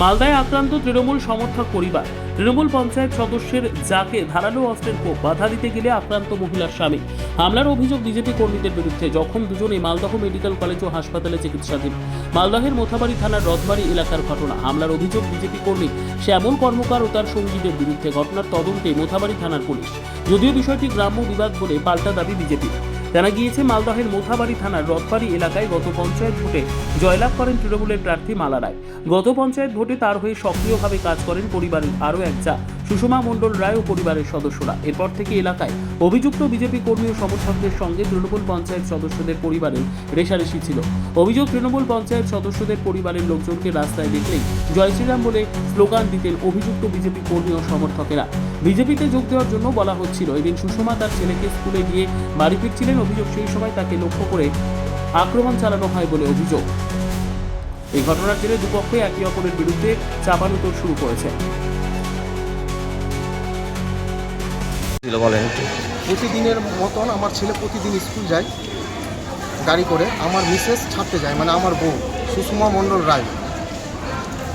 মালদায় আক্রান্ত তৃণমূল সমর্থক পরিবার। তৃণমূল পঞ্চায়েত সদস্যের যাকে ধারালো অস্ত্রের কোপ বাধা দিতে গেলে আক্রান্ত মহিলার স্বামী। হামলার অভিযোগ বিজেপি কর্মীদের বিরুদ্ধে যখন দুজনে মালদহ মেডিকেল কলেজ ও হাসপাতালে চিকিৎসাধীন। মালদহের মোথাবাড়ি থানার রথবাড়ি এলাকার ঘটনা। হামলার অভিযোগ বিজেপি কর্মী শ্যামল কর্মকার ও তার সঙ্গীদের বিরুদ্ধে ঘটনার তদন্তে মোথাবাড়ি থানার পুলিশ। যদিও বিষয়টি গ্রাম্য বিবাদ বলে পাল্টা দাবি বিজেপি জানা গিয়েছে, মালদহের মোথাবাড়ি থানার রথবাড়ি এলাকায় গত পঞ্চায়েত ভোটে জয়লাভ করেন তৃণমূলের প্রার্থী মালা রায়। গত পঞ্চায়েত ভোটে তার হয়ে সক্রিয়ভাবে কাজ করেন পরিবারের আরও এক যা সুষমা মণ্ডল রায় ও পরিবারের সদস্যরা। এরপর থেকে এলাকায় অভিযুক্ত বিজেপি কর্মী ও সমর্থকদের সঙ্গে তৃণমূল পঞ্চায়েত সদস্যদের পরিবারের রেশারেশি ছিল। অভিযোগ, তৃণমূল পঞ্চায়েত সদস্যদের পরিবারের লোকজনকে রাস্তায় দেখলেই জয় শ্রীরাম বলে স্লোগান দিতেন অভিযুক্ত বিজেপি কর্মী ও সমর্থকেরা। বিজেপিতে যোগ দেওয়ার জন্য বলা হচ্ছিল এদিন সুষমা তার ছেলেকে স্কুলে গিয়ে বাড়ি ফিরছিলেন অভিযোগ সেই সময় তাকে লক্ষ্য করে আক্রমণ চালানো হয় বলে অভিযোগ। এই ঘটনার জেরে দুপক্ষে একে অপরের বিরুদ্ধে চাপানুতর শুরু করেছে। বলেন প্রতিদিনের মতন আমার ছেলে প্রতিদিন স্কুল যায় গাড়ি করে। আমার মিসেস ছাড়তে যায় মানে আমার বউ সুষমা মণ্ডল রায়।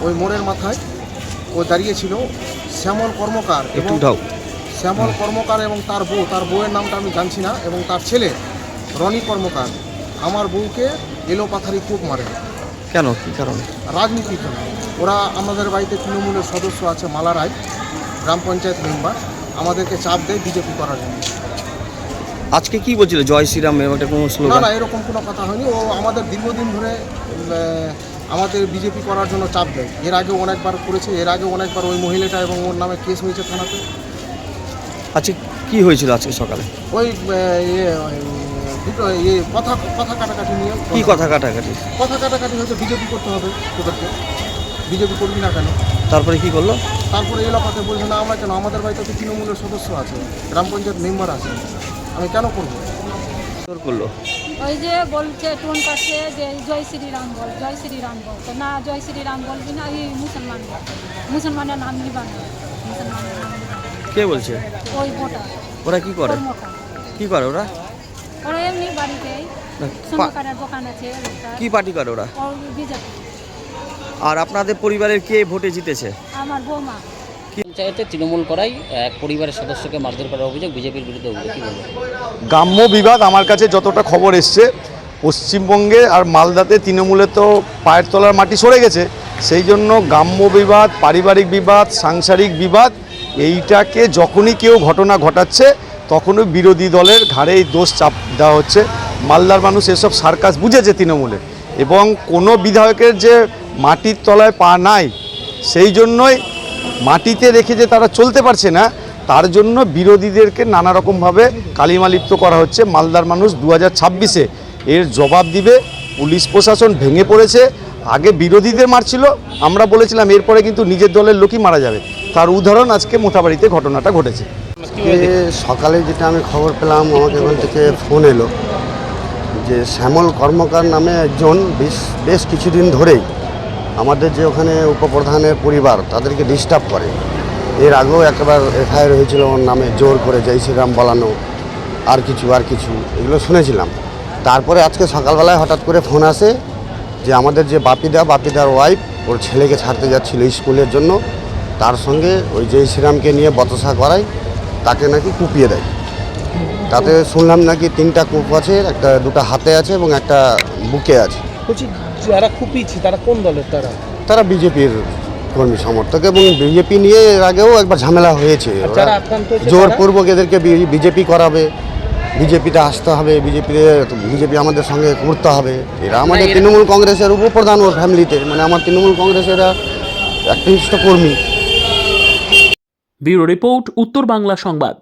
ওই মোড়ের মাথায় ও দাঁড়িয়েছিল শ্যামল কর্মকার এবং শ্যামল কর্মকার এবং তার বউ তার বউয়ের নামটা আমি জানছি না এবং তার ছেলে রনি কর্মকার আমার বউকে এলো পাথারি কূপ মারে। কেন? কী কারণে? রাজনীতির জন্য ওরা আমাদের বাড়িতে তৃণমূলের সদস্য আছে মালা রায় গ্রাম পঞ্চায়েত মেম্বার আমাদেরকে চাপ দেয় বিজেপি করার জন্য। আজকে কি বলছিল? জয় শ্রীরাম একটা কোনো না স্লোগান না এরকম কোনো কথা হয়নি। ও আমাদের দীর্ঘদিন ধরে আমাদের বিজেপি করার জন্য চাপ দেয়। এর আগে অনেকবার করেছে এর আগে অনেকবার ওই মহিলাটা এবং ওর নামে কেস হয়েছে থানাতে। আচ্ছা কি হয়েছিল আজকে সকালে? ওই ইয়ে দুটো ইয়ে কথা কথা কাটাকাটি নিয়ে। কি কথা কাটাকাটি? কথা কাটাকাটি হয়তো বিজেপি করতে হবে তোদেরকে। বিজেপি করবি না কেন? তারপরে কি করল? তারপরে এলাকাতে বলছে না আমরা কেন? আমাদের বাড়িতে তো তৃণমূলের সদস্য আছে গ্রাম পঞ্চায়েত মেম্বার আছে। আমি কেন করব? করল? ওই যে বলছে টোন কাটছে যে জয় শ্রীরাম বল জয় শ্রীরাম বল। তো না জয় শ্রীরাম বলবি না এই মুসলমান বল। মুসলমানের নাম নিবা না মুসলমানের নাম কে বলছে? ওই ভোটা ওরা কি করে? কি করে ওরা? ওরা এমনি বাড়িতে সোনাকারের দোকান আছে। কি পার্টি করে ওরা বিজেপি। আর আপনাদের পরিবারের কে ভোটে জিতেছে? আমার বৌমা। পঞ্চায়েতে তৃণমূল করাই এক পরিবারের সদস্যকে মারধর করার অভিযোগ, বিজেপির বিরুদ্ধে অভিযোগ গ্রাম্য বিভাগ আমার কাছে যতটা খবর এসছে, পশ্চিমবঙ্গে আর মালদাতে তৃণমূলে তো পায়ের তলার মাটি সরে গেছে, সেই জন্য গ্রাম্য বিবাদ, পারিবারিক বিবাদ, সাংসারিক বিবাদ, এইটাকে যখনই কেউ ঘটনা ঘটাচ্ছে, তখনই বিরোধী দলের ঘাড়ে এই দোষ চাপ দেওয়া হচ্ছে। মালদার মানুষ এসব সার্কাস বুঝেছে তৃণমূলে এবং কোনো বিধায়কের যে মাটির তলায় পা নাই, সেই জন্যই মাটিতে রেখে যে তারা চলতে পারছে না, তার জন্য বিরোধীদেরকে নানা রকমভাবে কালিমালিপ্ত করা হচ্ছে। মালদার মানুষ দু হাজার ছাব্বিশে এর জবাব দিবে। পুলিশ প্রশাসন ভেঙে পড়েছে। আগে বিরোধীদের মারছিল, আমরা বলেছিলাম এরপরে কিন্তু নিজের দলের লোকই মারা যাবে। তার উদাহরণ আজকে মোথাবাড়িতে ঘটনাটা ঘটেছে। সকালে যেটা আমি খবর পেলাম, আমাকে ওখান থেকে ফোন এলো যে শ্যামল কর্মকার নামে একজন বেশ বেশ কিছুদিন ধরেই আমাদের যে ওখানে উপপ্রধানের পরিবার, তাদেরকে ডিস্টার্ব করে। এর আগেও একবার এফআইআর হয়েছিল, ওর নামে জোর করে জয় শ্রীরাম বলানো, আর কিছু আর কিছু, এগুলো শুনেছিলাম। তারপরে আজকে সকালবেলায় হঠাৎ করে ফোন আসে যে আমাদের যে বাপিদা, বাপিদার ওয়াইফ ওর ছেলেকে ছাড়তে যাচ্ছিল স্কুলের জন্য। তার সঙ্গে ওই জয় শ্রীরামকে নিয়ে বতসা করায়, তাকে নাকি কুপিয়ে দেয়। তাতে শুনলাম নাকি তিনটা কূপ আছে, একটা দুটো হাতে আছে এবং একটা বুকে আছে। বলছি যারা কুপিয়েছে তারা কোন দলের? তারা? তারা বিজেপির কর্মী সমর্থক এবং বিজেপি নিয়ে এর আগেও একবার ঝামেলা হয়েছে। যারা আক্রান্ত হয়েছে জোরপূর্বক এদেরকে বিজেপি করাবে বিজেপিতে আসতে হবে বিজেপিতে বিজেপি আমাদের সঙ্গে করতে হবে। এরা আমাদের তৃণমূল কংগ্রেসের উপপ্রধান ওর ফ্যামিলিতে মানে আমার তৃণমূল কংগ্রেসের একনিষ্ঠ কর্মী। ব্যুরো রিপোর্ট উত্তর বাংলা সংবাদ।